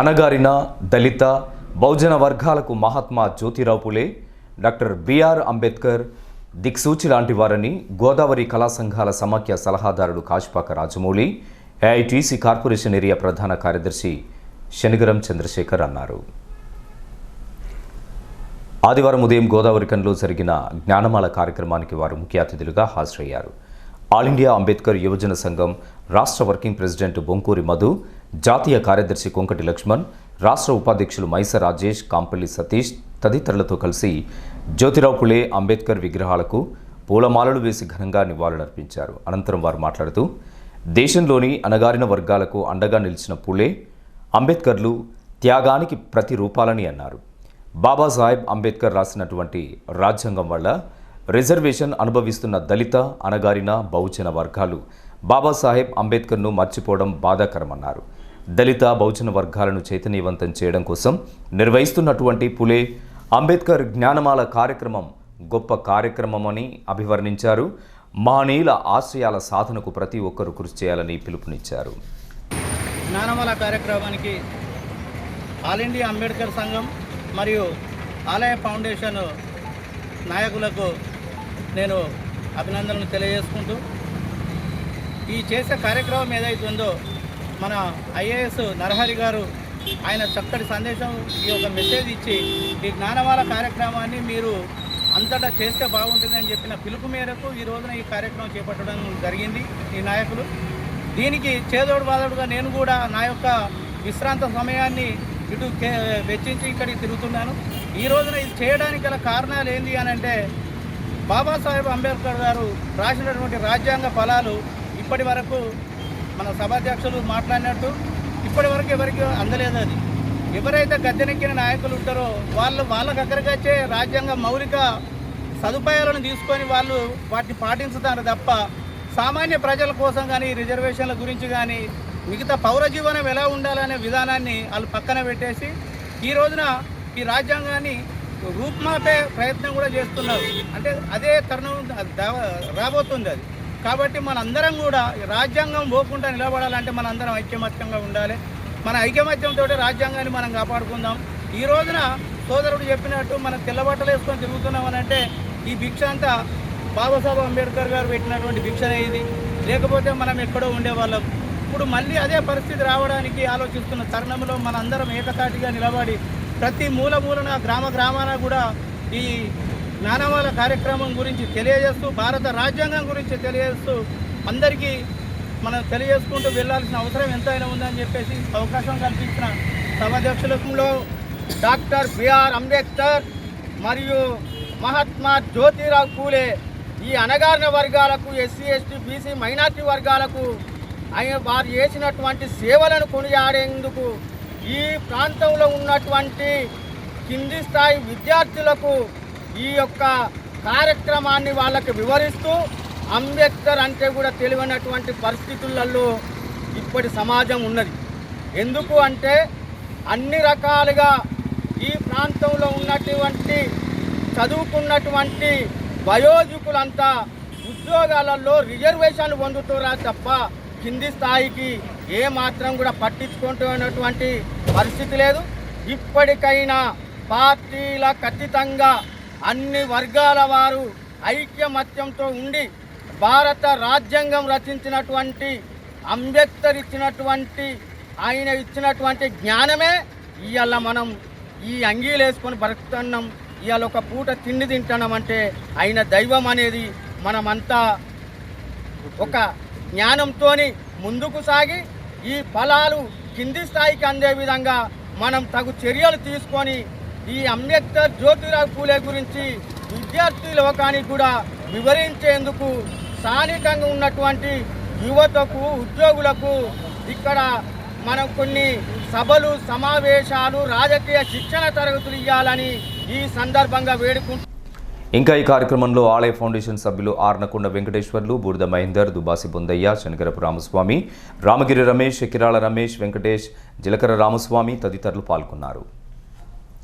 అనగారిన దళిత బహుజన వర్గాలకు Mahatma Jyotirao Phule doctor BR Ambedkar దిక్సూచి లాంటి వారని గోదావరి కళా సంఘాల సమాఖ్య సలహాదారుడు Kashupaka Rajamouli AITC corporation area ప్రధాన కార్యదర్శి శనిగరం చంద్రశేఖర్ అన్నారు. ఆదివారం ఉదయం గోదావరికంలో జరిగిన జ్ఞానమాల కార్యక్రమానికి వారు ముఖ్య అతిథులుగా హాజరయ్యారు. ఆల్ ఇండియా అంబేద్కర్ యువజన సంఘం రాష్ట్ర వర్కింగ్ ప్రెసిడెంట్ బొంకూరి మధు జాతీయ కార్యదర్శి కొంకటి లక్ష్మణ్ రాష్ట్ర ఉపాధ్యక్షులు మైస రాజేష్ కాంపల్లి సతీష్ తదితరులతో కలిసి జ్యోతిరావు పులే అంబేద్కర్ విగ్రహాలకు పూలమాలలు వేసి ఘనంగా నివాళులర్పించారు. అనంతరం వారు మాట్లాడుతూ దేశంలోని అణగారిన వర్గాలకు అండగా నిలిచిన పులే అంబేద్కర్లు త్యాగానికి ప్రతి రూపాలని అన్నారు. బాబాసాహెబ్ అంబేద్కర్ రాసినటువంటి రాజ్యాంగం వల్ల రిజర్వేషన్ అనుభవిస్తున్న దళిత అణగారిన బహుజన వర్గాలు బాబాసాహెబ్ అంబేద్కర్ను మర్చిపోవడం బాధాకరమన్నారు. దళిత బహుజన వర్గాలను చైతన్యవంతం చేయడం కోసం నిర్వహిస్తున్నటువంటి పులే అంబేద్కర్ జ్ఞానమాల కార్యక్రమం గొప్ప కార్యక్రమమని అభివర్ణించారు. మహనీయుల ఆశయాల సాధనకు ప్రతి ఒక్కరూ కృషి చేయాలని పిలుపునిచ్చారు. జ్ఞానమాల కార్యక్రమానికి ఆల్ ఇండియా అంబేద్కర్ సంఘం మరియు ఆలయ ఫౌండేషన్ నాయకులకు నేను అభినందనలు తెలియజేసుకుంటూ ఈ చేసే కార్యక్రమం ఏదైతుందో మన ఐఏఎస్ నరహరి గారు ఆయన చక్కటి సందేశం ఈ యొక్క మెసేజ్ ఇచ్చి ఈ జ్ఞానవాల కార్యక్రమాన్ని మీరు అంతటా చేస్తే బాగుంటుందని చెప్పిన పిలుపు మేరకు ఈ రోజున ఈ కార్యక్రమం చేపట్టడం జరిగింది ఈ నాయకులు. దీనికి చేదోడు బాదోడుగా నేను కూడా నా యొక్క విశ్రాంత సమయాన్ని ఇటు వెచ్చించి ఇక్కడికి తిరుగుతున్నాను. ఈ రోజున ఇది చేయడానికి గల కారణాలు ఏంటి అని అంటే బాబాసాహెబ్ అంబేద్కర్ గారు రాసినటువంటి రాజ్యాంగ ఫలాలు ఇప్పటి వరకు మన సభాధ్యక్షులు మాట్లాడినట్టు ఇప్పటి వరకు ఎవరికి అందలేదు అది. ఎవరైతే గద్దెనెక్కిన నాయకులు ఉంటారో వాళ్ళు వాళ్ళ దగ్గరకు వచ్చే రాజ్యాంగ మౌలిక సదుపాయాలను తీసుకొని వాళ్ళు వాటిని పాటించుతారు తప్ప సామాన్య ప్రజల కోసం కానీ రిజర్వేషన్ల గురించి కానీ మిగతా పౌర జీవనం ఎలా ఉండాలనే విధానాన్ని వాళ్ళు పక్కన పెట్టేసి ఈ రోజున ఈ రాజ్యాంగాన్ని రూపుమాపే ప్రయత్నం కూడా చేస్తున్నారు. అంటే అదే తరుణం రాబోతుంది అది. కాబట్టి మనందరం కూడా రాజ్యాంగం పోకుండా నిలబడాలంటే మనందరం ఐక్యమత్యంగా ఉండాలి. మన ఐకమత్యంతో రాజ్యాంగాన్ని మనం కాపాడుకుందాం. ఈ రోజున సోదరుడు చెప్పినట్టు మనం తెల్లబట్టలు వేసుకొని తిరుగుతున్నాం అని అంటే ఈ భిక్ష అంతా బాబాసాహెబ్ అంబేద్కర్ గారు పెట్టినటువంటి భిక్షనే ఇది. లేకపోతే మనం ఎక్కడో ఉండేవాళ్ళం. ఇప్పుడు మళ్ళీ అదే పరిస్థితి రావడానికి ఆలోచిస్తున్న తరుణంలో మనందరం ఏకతాటిగా నిలబడి ప్రతి మూల మూలన గ్రామ గ్రామాన కూడా ఈ జ్ఞానమాల కార్యక్రమం గురించి తెలియజేస్తూ భారత రాజ్యాంగం గురించి తెలియజేస్తూ అందరికీ మనం తెలియజేసుకుంటూ వెళ్ళాల్సిన అవసరం ఎంతైనా ఉందని చెప్పేసి అవకాశం కల్పించిన సభాధ్యక్షులలో డాక్టర్ బిఆర్ అంబేద్కర్ మరియు మహాత్మా జ్యోతిరావు పూలే. ఈ అణగారిన వర్గాలకు ఎస్సీ ఎస్టీ బీసీ మైనార్టీ వర్గాలకు ఆయన వారు చేసినటువంటి సేవలను కొనియాడేందుకు ఈ ప్రాంతంలో ఉన్నటువంటి కింది స్థాయి విద్యార్థులకు ఈ యొక్క కార్యక్రమాన్ని వాళ్ళకి వివరిస్తూ అంబేద్కర్ అంటే కూడా తెలివైనటువంటి పరిస్థితులలో ఇప్పటి సమాజం ఉన్నది. ఎందుకు అంటే అన్ని రకాలుగా ఈ ప్రాంతంలో ఉన్నటువంటి చదువుకున్నటువంటి వయోజకులంతా ఉద్యోగాలలో రిజర్వేషన్లు పొందుతురా తప్ప కింది స్థాయికి ఏ మాత్రం కూడా పట్టించుకుంటున్నటువంటి పరిస్థితి లేదు. ఇప్పటికైనా పార్టీల ఖచ్చితంగా అన్ని వర్గాల వారు ఐక్యమత్యంతో ఉండి భారత రాజ్యాంగం రచించినటువంటి అంబేద్కర్ ఇచ్చినటువంటి ఆయన ఇచ్చినటువంటి జ్ఞానమే ఇవాళ మనం ఈ అంగీలు వేసుకొని బ్రతుకుతున్నాం ఇవాళ ఒక పూట తిండి తింటున్నాం అంటే ఆయన దైవం అనేది మనమంతా ఒక జ్ఞానంతో ముందుకు సాగి ఈ ఫలాలు కింది స్థాయికి అందే విధంగా మనం తగు చర్యలు తీసుకొని ఈ అంబేద్కర్ జ్యోతిరావు పూలే గురించి విద్యార్థి లోకానికి కూడా వివరించేందుకు స్థానికంగా ఉన్నటువంటి యువతకు ఉద్యోగులకు ఇక్కడ మనం కొన్ని సభలు సమావేశాలు రాజకీయ శిక్షణ తరగతులు ఇవ్వాలని ఈ సందర్భంగా వేడుకుంటున్నాం ఇంకా ఈ కార్యక్రమంలో ఆలయ ఫౌండేషన్ సభ్యులు ఆర్నకొండ వెంకటేశ్వర్లు బూడిద మహేందర్ దుబాసి బొందయ్య శనగరపు రామస్వామి రామగిరి రమేష్ కిరాళ రమేష్ వెంకటేష్ జిలకర రామస్వామి తదితరులు పాల్గొన్నారు.